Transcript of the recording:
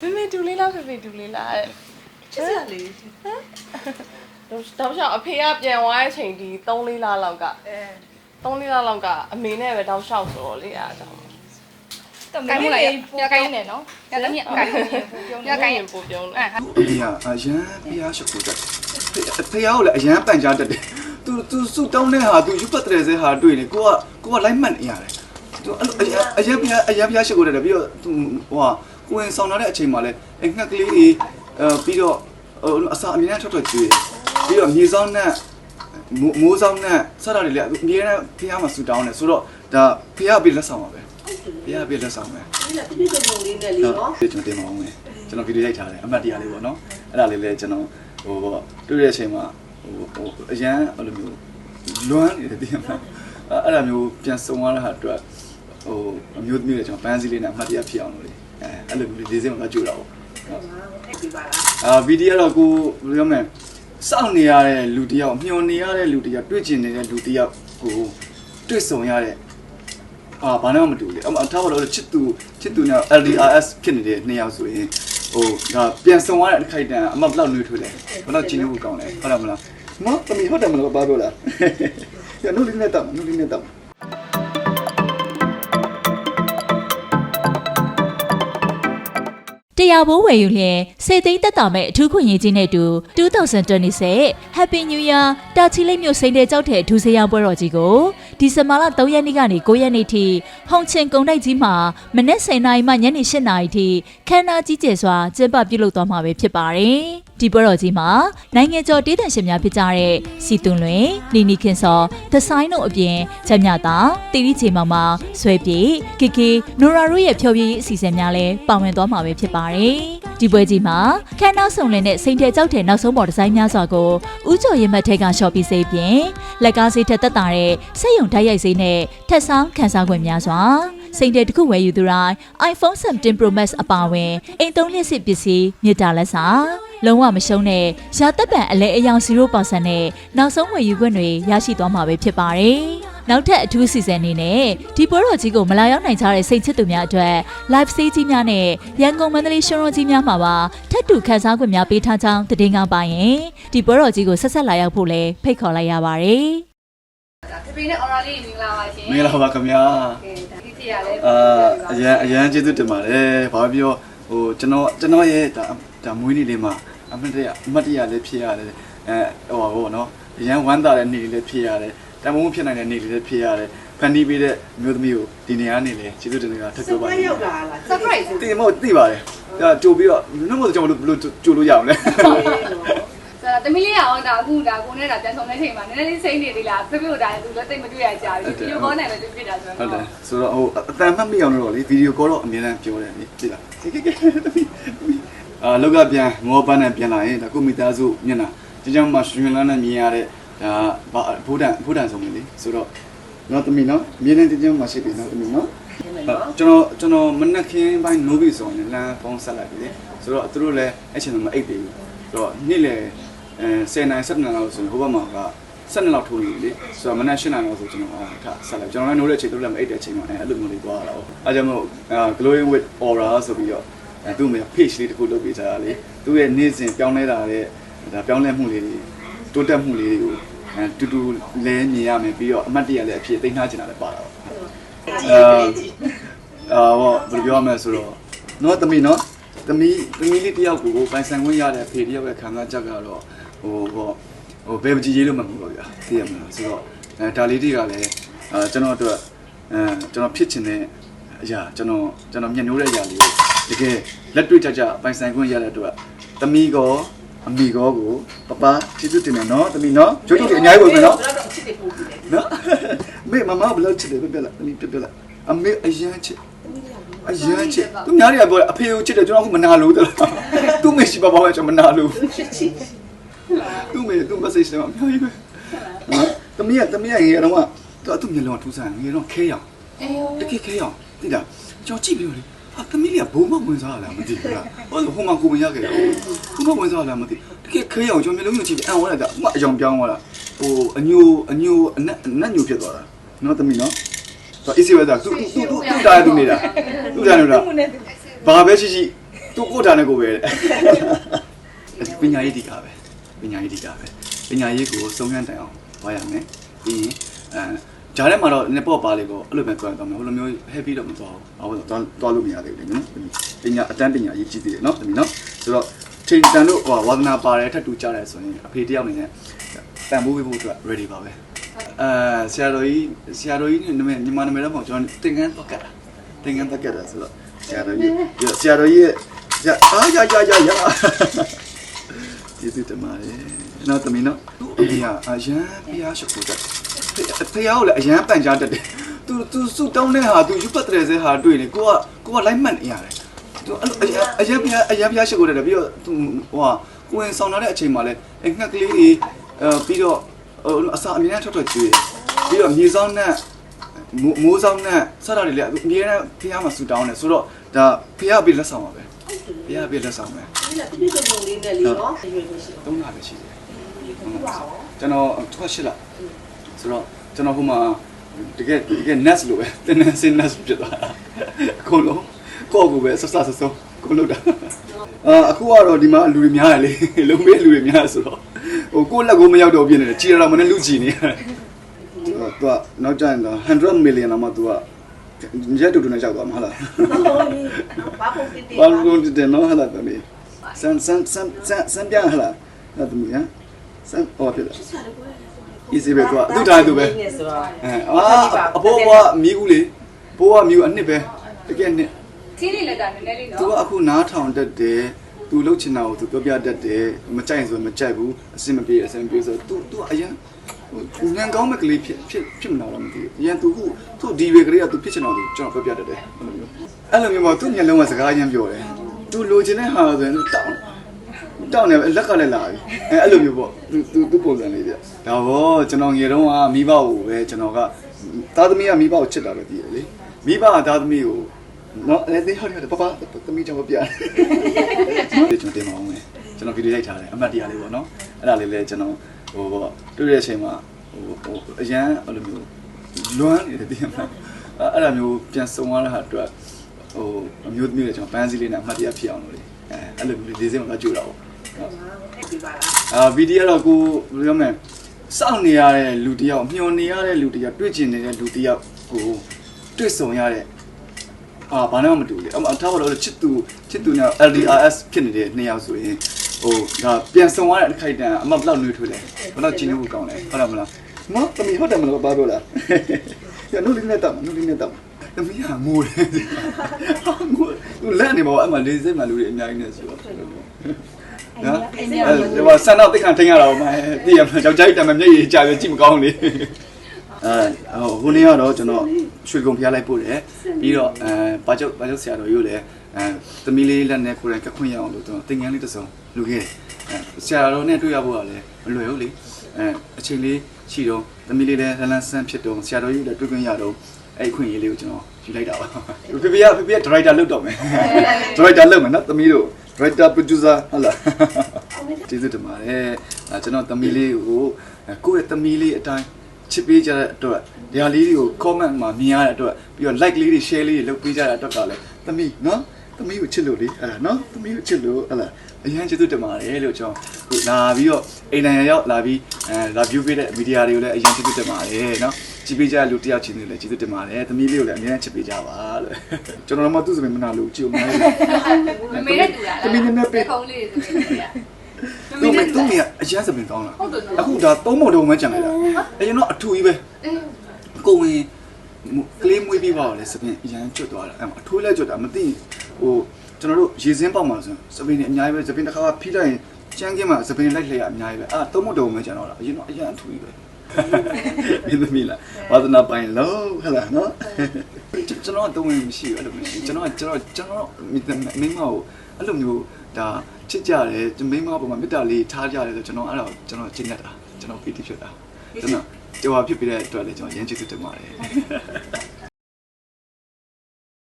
ဖေဖေတူလေးလားဖေဖေတူလေးလားတဲ့ချစ်စရာလေးတော့တော့ရှောက်အဖေကပြန်သွားတဲ့အချိန်ဒီ3လေးလားလောက်ကအဲ3လေးလားလောက်ကအမေနဲ့ပဲတောက်လျှောက်ဆိုတော့လေအားကြောင့်တော့မင်းလိုက်ရကိုင်းနေနော်ရလည်းမြကိုင်းနေပြုံးနေရကိုင်းရင်ပို့ပြုံးတယ်အေးဟာအရန်ဖျားရှုပ်ကိုတက်ဖျားကိုလည်းအရန်ပန်ကြားတတ်တယ်သူသူစုတောင်းတဲ့ဟာသူယူပတ်တဲ့စဲဟာတွေ့နေကိုကကိုကလိုက်မှတ်နေရတယ်သူအဲ့လိုအရန်ဖျားအရန်ဖျားရှုပ်ကိုတက်တယ်ပြီးတော့သူဟိုဟာ ကိုရင်ဆောင်လာတဲ့အချိန်မှာလဲအငှက်ကလေးတွေအဲပြီးတော့အစာအမြင်နဲ့ထွက်ထွက်ကျွေးပြီးတော့မြေဆောင်နဲ့မိုးဆောင်နဲ့စတာတွေလည်းအမြဲတမ်းဖျားမှာဆူတောင်းတယ်ဆိုတော့ဒါဖျားပြီးလက်ဆောင်ပါပဲဖျားပြီးလက်ဆောင်ပဲဒီလားပြည့်စုံပုံလေးနဲ့လေနော်ဒီကျွန်တော်တင်ပါအောင်မယ်ကျွန်တော်ဗီဒီယိုရိုက်ထားတယ်အမှတ်တရလေးပေါ့နော်အဲ့ဒါလေးလည်းကျွန်တော်ဟိုပေါ့တွေ့တဲ့အချိန်မှာဟိုဟိုအရန်အဲ့လိုမျိုးလွမ်းနေတယ်တင်မှာအဲ့ဒါမျိုးပြန်စုံသွားတဲ့ဟာအတွက်ဟိုအမျိုးသမီးတွေကျွန်တော်ပန်းစည်းလေးနဲ့အမှတ်တရဖြစ်အောင်လို့လေ အဲအဲ့လိုမျိုးလေးစင်းမှာကြိုးတာပေါ့ဒီပါလားအာဗီဒီယိုတော့ကိုဘယ်လိုပြောမလဲစောင့်နေရတဲ့လူတစ်ယောက်မျှော်နေရတဲ့လူတစ်ယောက်တွေ့ကျင်နေတဲ့လူတစ်ယောက်ကိုတွေ့ဆုံရတဲ့အာဘာနဲ့မှမတူလေအမထားပါတော့ချစ်သူချစ်သူနဲ့ LDRS ဖြစ်နေတဲ့နှစ်ယောက်ဆိုရင်ဟိုဒါပြန်ဆုံရတဲ့အခိုက်အတန့်အမဘယ်လောက်နှွေးထွေးလဲဘယ်လောက်ကျင်းဖို့ကောင်းလဲဟုတ်တယ်မလားမတမီဟုတ်တယ်မလားဘာပြောလားရနိုလီနဲ့တော့နိုလီနဲ့တော့ တရားဘိုးဝယ်ယူလျင်စေသိန်းတက်တာမဲ့အထူးခွင့်ရေးကြီးနဲ့အတူ2026 Happy New Year တာချီလိတ်မြို့စိန်တဲ့ကြောက်တဲ့အထူးစေးရောင်းပွဲတော်ကြီးကို ဒီဇင်ဘာလ3ရက်နေ့ကနေ9ရက်နေ့ထိဟုံချင်ကုံတိုက်ကြီးမှာမနက်10:00နာရီမှညနေ10:00နာရီထိခမ်းနားကြီးကျယ်စွာကျင်းပပြုလုပ်သွားမှာပဲဖြစ်ပါတယ်။ဒီပွဲတော်ကြီးမှာနိုင်ငံကျော်တေးသံရှင်များဖြစ်ကြတဲ့စီသွန်လွင်လီနီခင်စောသဆိုင်တို့အပြင်ချက်မြတာတီရီချေမောင်မောင်ဆွဲပြေကီကီနိုရာတို့ရဲ့ဖျော်ဖြေရေးအစီအစဉ်များလည်းပါဝင်သွားမှာပဲဖြစ်ပါတယ်။ ဒီပွဲကြီးမှာခန်းနောက်ဆောင်လင်းတဲ့စိန်ထဲကြောက်တဲ့နောက်ဆုံးပေါ်ဒီဇိုင်းများစွာကိုဥကျော်ရင်မတ်ထဲကရှော့ပြီးစေပြင်လက်ကားစေးထက်သက်တာတဲ့စက်ယုံဓာတ်ရိုက်စေးနဲ့ထက်ဆောင်ခန်းစားခွင့်များစွာစိန်တဲ့တစ်ခုဝယ်ယူသူတိုင်း iPhone 17 Pro Max အပါအဝင်အိမ်သုံးလျှက်စစ်ပစ္စည်းမြေတားလက်စာလုံးဝမရှုံးတဲ့ရာသက်ပံအလဲအယောင်0%နဲ့နောက်ဆုံးဝယ်ယူခွင့်တွေရရှိသွားမှာပဲဖြစ်ပါတယ်။ နောက်ထပ်အထူးစီစဉ်အနေနဲ့ဒီပွဲတော်ကြီးကိုမလာရောက်နိုင်ကြတဲ့စိတ်ချစ်သူများအတွက် live stage ကြီးများနဲ့ရန်ကုန်မန္တလေးရှင်ရောကြီးများမှာပါထပ်တူခန်းစားခွင့်များပေးထားကြောင်းသတင်းကောင်းပါရင်ဒီပွဲတော်ကြီးကိုဆက်ဆက်လာရောက်ဖို့လည်းဖိတ်ခေါ်လိုက်ရပါတယ်။ဒါဖေဖေနဲ့ aura လေးမင်္ဂလာပါရှင်မင်္ဂလာပါခင်ဗျာကဲဒါဒီတီရလဲအာအရန်အရန်ကျေးဇူးတင်ပါတယ်ဘာပြောဟိုကျွန်တော်ကျွန်တော်ရဲ့ဒါဒါမွေးနေ့လေးမှာအမတ်တရအမတ်တရလေးဖြစ်ရတယ်အဲဟိုပါဘောနော်အရန်ဝမ်းသာတဲ့နေ့လေးလေးဖြစ်ရတယ် တမုံဖြစ်နိုင်တဲ့နေ့လေးလေးဖြစ်ရတယ်ဖန်တီးပေးတဲ့မျိုးသမီးကိုဒီနေရာနေလေကျေးဇူးတင်နေတာထပ်စပြောပါပတရိုယ်က်ရောက်လာလား surprise တင်မဟုတ်သိပါတယ်ဒါကြိုပြီးတော့နှမတို့ကျွန်တော်ဘယ်လိုကြိုလို့ရအောင်လဲဆိုတော့တမီးလေးရအောင်ဒါအခုဒါကိုနဲ့ဒါပြန်ဆောင်တဲ့ချိန်မှာနည်းနည်းလေးစိမ့်နေသေးလားဖေဖေတို့ဒါသူလည်းတိတ်မတွေ့ရကြဘူးဗီဒီယိုကောနဲ့ပဲတွေ့ဖြစ်တာဆိုဟုတ်တယ်တော့ဆိုတော့ဟိုအတန်မှတ်မိအောင်လို့လေဗီဒီယိုကောတော့အမြဲတမ်းပြောတယ်လေကြည့်လားကဲကဲကဲအာလောက်ကပြန်မောပန်းနဲ့ပြန်လာရင်ဒါကိုမိသားစုမျက်နှာဒီကြောင့်မှရှင်လန်းနဲ့မြင်ရတဲ့ ဒါဘာဘိုးတန်ဘိုးတန်ဆုံးလေဆိုတော့နော်တမီနော်မြင်တဲ့ဒီကြောင့်မှရှိပြီနော်တမီနော်ကျွန်တော်ကျွန်တော်မနက်ခင်းပိုင်းနိုးပြီဆိုရင်လမ်းဖုန်းဆက်လိုက်ပြီလေဆိုတော့သူတို့လည်းအဲ့ချိန်မှာမအိပ်သေးဘူးဆိုတော့နေ့လေအဲ10နိုင်7နိုင်လောက်ဆိုရင်ဟိုဘက်မှာက12လောက်ထိုးနေလေဆိုတော့မနက်8နိုင်လောက်ဆိုကျွန်တော်အားထားဆက်လိုက်ကျွန်တော်လည်းနိုးတဲ့အချိန်သူတို့လည်းမအိပ်တဲ့အချိန်မှာအဲအဲ့လိုမျိုးလေးသွားတာပေါ့အဲကြောင့်မို့ glowing with aura ဆိုပြီးတော့အဲသူ့မှာ page လေးတစ်ခုလုပ်ပေးထားတာလေသူ့ရဲ့နေ့စဉ်ပြောင်းလဲတာတဲ့ဒါပြောင်းလဲမှုလေးတွေ တိုးတက်မှုလေးတွေကိုအဲတူတူလဲမြင်ရမယ်ပြီးတော့အမှတ်တရလည်းအဖြစ်သိမ်းထားချင်တာလည်းပါတာပေါ့အာဟောဘယ်လိုပြောရမလဲဆိုတော့နော်တမီနော်တမီတမီလေးတယောက်ကိုပိုင်ဆိုင်ခွင့်ရတဲ့ဖေတယောက်ရဲ့ခံစားချက်ကတော့ဟိုဟောဟိုဘယ်ပကြီးကြီးလို့မဟုတ်ပါဗျာသိရမလားဆိုတော့အဲဒါလေးတွေကလည်းအာကျွန်တော်အတွက်အဲကျွန်တော်ဖြစ်ချင်တဲ့အရာကျွန်တော်ကျွန်တော်မျက်နှိုးတဲ့အရာလေးကိုတကယ်လက်တွေ့ကြကြပိုင်ဆိုင်ခွင့်ရတဲ့အတွက်တမီကော အမီကောကိုပပကျေးဇူးတင်တယ်နော်တမီနော်ကျိုးကျိုးတွေအများကြီးဝင်မယ်နော်တော့တော့ချစ်တယ်ပို့ပြီလေနော်မေမမဘယ်လောက်ချစ်တယ်ပြပြလိုက်တမီပြပြလိုက်အမေအရန်ချစ်အရန်ချစ်သူများတွေကပြောအဖေကိုချစ်တယ်ကျွန်တော်ကမနာလို့တလားသူမေရှိပါပါပဲကျွန်တော်မနာလို့ချစ်ချစ်သူမေသူ message တွေမှာအများကြီးပဲနော်တမီးကတမီးကငယ်တော့ကသူအတူမျက်လုံးကထူးဆန်းငယ်တော့ခဲရောင်တကယ်ခဲရောင်တိတာကျွန်တော်ကြည့်ပြီးတော့လေ ဟာတမီးလေးကဘုံမဝင်စားလာမသိဘူးလားဟောဟိုမှာကိုမရခဲ့ဘုံမဝင်စားလာမသိတကယ်ခဲရောင်ကျွန်တော်မျက်လုံးကိုကြည့်ပြီးအံ့ဩလိုက်တာဥမအယောင်ပြောင်းသွားတာဟိုအညိုအညိုအနက်အနက်ညိုဖြစ်သွားတာနော်တမီးနော်ဆိုအေးစီဝဲတာသူသူသူသူတားသူနေတာသူတားနေတာဘာပဲရှိရှိသူကိုတာနဲ့ကိုပဲပညာရေးဒီကပဲပညာရေးဒီကပဲပညာရေးကိုစုံစမ်းတိုင်အောင်သွားရမယ်ပြီးရင်အဲ ဂျားထဲမှာတော့နေပေါ့ပါလေပေါ့အဲ့လိုပဲကြွားတော့မယ်ဟိုလိုမျိုး heavy တော့မသွားဘူးအော်တော့သွားလို့မရသေးဘူးလေနော်ပညာအတန်းပညာရေးကြည့်သေးတယ်နော်တမီနော်ဆိုတော့ချိန်တန်တို့ဟိုဝါသနာပါတယ်ထပ်တူကြတယ်ဆိုရင်အဖေတယောက်အနေနဲ့တန်ဖိုးပေးဖို့အတွက် ready ပါပဲအဲဆရာတော်ကြီးဆရာတော်ကြီးနာမည်ညီမနာမည်တော့မဟုတ်ကျွန်တော်တင်ငန်းတော့ကတ်တာတင်ငန်းတော့ကတ်တာဆိုတော့ဆရာတော်ကြီးဆရာတော်ကြီးရဲ့ဆရာအာရရရရ ကျေးဇူးတင်ပါတယ်နော်တမီနော်အမေကအရန်ဖျားရှုပ်ဖို့တက်ဖျားကိုလည်းအရန်ပန်ကြားတတ်တယ်သူသူစုတောင်းတဲ့ဟာသူယူပတ်တဲ့စဲဟာတွေ့နေကိုကကိုကလိုက်မှတ်နေရတယ်သူအဲ့လိုအရန်ဖျားအရန်ဖျားရှုပ်ကိုတက်တယ်ပြီးတော့သူဟိုဟာကိုရင်ဆောင်လာတဲ့အချိန်မှာလည်းအငှက်ကလေးတွေအဲပြီးတော့အစာအမြဲတမ်းထွက်ထွက်ကျွေးတယ်ပြီးတော့မြေဆောင်နဲ့မိုးဆောင်နဲ့စတာတွေလည်းအမြဲတမ်းဖျားမှာဆူတောင်းတယ်ဆိုတော့ဒါဖျားပြီးလက်ဆောင်ပါပဲ ဖျားပြီးလက်ဆောင်ပဲဒီကတိတိကျကျလေးနဲ့လေနော်ရွေးနေရှိသုံးလာပဲရှိတယ်ကျွန်တော်ထွက်ရှိလာဆိုတော့ကျွန်တော်ဟိုမှာတကယ်တကယ် nest လို့ပဲတင်းနေစင် nest ဖြစ်သွားတာကိုလုံးကိုကိုပဲဆဆဆဆကိုလို့တာအာအခုကတော့ဒီမှာလူတွေများတယ်လေလုံမေးလူတွေများဆိုတော့ဟိုကိုလက်ကိုမရောက်တော့ပြင်းနေတယ်ကြည်ရတော့မနဲ့လူကြည်နေရတယ်သူကနောက်ကျရင်တော့100 million လောက်မှသူက ရက်တူတူနဲ့ရောက်သွားမှာဟုတ်လားဘာပုံတိတိဘာလို့ဒီတဲ့နော်ဟာလာတမီစန်စန်စန်စန်စန်ပြန်ဟာလာဟာတမီဟမ်စန်အော်ဖြစ်လား easy ပဲကွာသူထားသူပဲဆိုတော့အဲအာအဖိုးကမီးဦးလေဘိုးကမီးဦးအနှစ်ပဲတကယ်နှစ်ချင်းလေးလက်တာနည်းနည်းလေးနော်သူကအခုနားထောင်တတ်တယ်သူလှုပ်ချင်တာကိုသူပြောပြတတ်တယ်မကြိုက်ရင်ဆိုမကြိုက်ဘူးအစင်မပြေအစင်ပြေဆိုသူသူအရင် ဟိုညံကောင်းမဲ့ကလေးဖြစ်ဖြစ်ဖြစ်မလာတော့မသိဘူးအရင်သူခုသူဒီဝေကလေးကသူဖြစ်ချင်တာသူကျွန်တော်ပြောပြတတ်တယ်အဲ့လိုမျိုးအဲ့လိုမျိုးမှသူညလုံးကစကားချင်းပြောတယ်သူလိုချင်တဲ့ဟာဆိုရင်သူတောင်းတောင်းနေလက်ကလည်းလာပြီအဲအဲ့လိုမျိုးပေါ့သူသူသူပုံစံလေးပြဒါဘောကျွန်တော်ငယ်တုန်းကမိဘကိုပဲကျွန်တော်ကသားသမီးကမိဘကိုချစ်တာပဲသိရလေမိဘကသားသမီးကိုနော်အဲ့ဒီဟောတယ်ပပသမီးကြောင့်မပြတယ်ကျွန်တော်တင်ပါအောင်မယ်ကျွန်တော်ဗီဒီယိုရိုက်ထားတယ်အမှတ်တရလေးပေါ့နော်အဲ့ဒါလေးလည်းကျွန်တော် ဟိုပေါ့တွေ့တဲ့အချိန်မှာဟိုဟိုအရန်အဲ့လိုမျိုးလွမ်းနေတယ်သိရမလားအဲ့ဒါမျိုးပြန်စုံသွားတဲ့ဟာအတွက်ဟိုအမျိုးသမီးတွေကျွန်တော်ပန်းစည်းလေးနဲ့အမှတ်တရဖြစ်အောင်လို့လေအဲအဲ့လိုမျိုးလေးစင်းမှာကြိုးတာပေါ့ဒီပါလားအာဗီဒီယိုတော့ကိုဘယ်လိုပြောမလဲစောင့်နေရတဲ့လူတစ်ယောက်မျှော်နေရတဲ့လူတစ်ယောက်တွေ့ကျင်နေတဲ့လူတစ်ယောက်ကိုတွေ့ဆုံရတဲ့အာဘာနဲ့မှမတူလေအမထားပါတော့ချစ်သူချစ်သူနဲ့ LDRS ဖြစ်နေတဲ့နှစ်ယောက်ဆိုရင် ဟိုဒါပြန်ဆုံရတဲ့အခိုက်အတန့်အမဘယ်လောက်နှွေးထွေးလဲဘယ်လောက်ကျင်းဖို့ကောင်းလဲဟုတ်တယ်မလားမတမီဟုတ်တယ်မလားဘာပြောလားရနိုလီနဲ့တမနိုလီနဲ့တမတမီဟာငိုတယ်ငိုသူလက်နေပါအမလေးစိတ်မှလူတွေအများကြီးနေဆိုတော့နော်အဲဒီမှာဆန်တော့တိတ်ခံထိန်ရတာပေါ့မသိရမလားယောက်ျားကြီးတမမျက်ရည်ကြာပြီးကြည့်မကောင်းလေအဲဟိုနေ့ကတော့ကျွန်တော်ရွှေကုံဖျားလိုက်ပို့တယ်ပြီးတော့အဲပါချုပ်ပါချုပ်ဆရာတော်ကြီးကိုလည်းအဲသမီးလေးလက်နဲ့ကိုယ်တိုင်ကခွင့်ရအောင်လို့ကျွန်တော်သင်ငန်းလေးတစ်စုံ လူခဲ့တယ်အဲဆရာတော်နဲ့တွေ့ရဖို့ကလည်းမလွယ်ဘူးလေအဲအချိန်လေးရှိတော့သမီးလေးလည်းလန်းလန်းဆန်းဖြစ်တော့ဆရာတော်ကြီးလည်းတွေ့ခွင့်ရတော့အဲ့ခွင့်ရေးလေးကိုကျွန်တော်ယူလိုက်တာပါဖေဖေကဖေဖေကဒရိုက်တာလုပ်တော့မယ်ဒရိုက်တာလုပ်မယ်နော်သမီးတို့ writer producer ဟုတ်လားကျေးဇူးတင်ပါတယ်အဲကျွန်တော်သမီးလေးကိုကိုယ့်ရဲ့သမီးလေးအတိုင်းချစ်ပေးကြတဲ့အတွက်ဒီဟာလေးတွေကို comment မှာမြင်ရတဲ့အတွက်ပြီးတော့ like လေးတွေ share လေးတွေလုပ်ပေးကြတဲ့အတွက်ကလည်းသမီးနော် သမီးကိုချစ်လို့လေအဲ့ဒါနော်သမီးကိုချစ်လို့အဲ့ဒါအရင်ကျေးဇူးတင်ပါတယ်လို့ကျွန်တော်ခုလာပြီးတော့အိမ်နိုင်ငံရောက်လာပြီးအဲလာ view ပေးတဲ့ media တွေကိုလည်းအရင်ကျေးဇူးတင်ပါတယ်နော်ကြည့်ပေးကြတဲ့လူတယောက်ချင်းတွေလည်းကျေးဇူးတင်ပါတယ်သမီးလေးကိုလည်းအများကြီးချစ်ပေးကြပါလို့ကျွန်တော်တို့မှသူ့စပင်မနာလို့ကြည့်အောင်မလို့မမေနဲ့တူတာလားသမီးနည်းနည်းပေးခုံးလေးတွေသမီးနဲ့သူ့မသူ့မအရင်စပင်ကောင်းလားဟုတ်တယ်နော်အခုဒါသုံးပုံတုံးမှကြံလိုက်တာအရင်တော့အထူကြီးပဲအေးကိုဝင်ကလေးမွေးပြီးပါတော့လေစပင်အရန်ကျွတ်သွားတာအဲ့မှာအထိုးလဲကျွတ်တာမသိ ဟိုကျွန်တော်တို့ရေစင်းပေါက်မှာဆိုစပင်တွေအများကြီးပဲစပင်တစ်ခါကဖိလိုက်ရင်ကျန်းကင်းမှာစပင်လိုက်လှည့်ရအများကြီးပဲအာသုံးပုံတုံးမှကြံတော့တာအရင်တော့အရန်အထူကြီးပဲမင်းသမီးလားဝါသနာပိုင်လို့ဟဲ့လားနော်ကျွန်တော်တော့ဝင်မရှိဘူးအဲ့လိုမရှိကျွန်တော်ကျွန်တော်ကျွန်တော်မိမကိုအဲ့လိုမျိုးဒါချစ်ကြတယ်မိမပေါ်မှာမေတ္တာလေးထားကြတယ်ဆိုကျွန်တော်အဲ့ဒါကျွန်တော်ကျင့်တတ်တာကျွန်တော်ပီတိဖြစ်တာကျွန်တော်ကြော်ဖြစ်ပြီးတဲ့အတွက်လည်းကျွန်တော်ရမ်းချစ်တင်ပါတယ်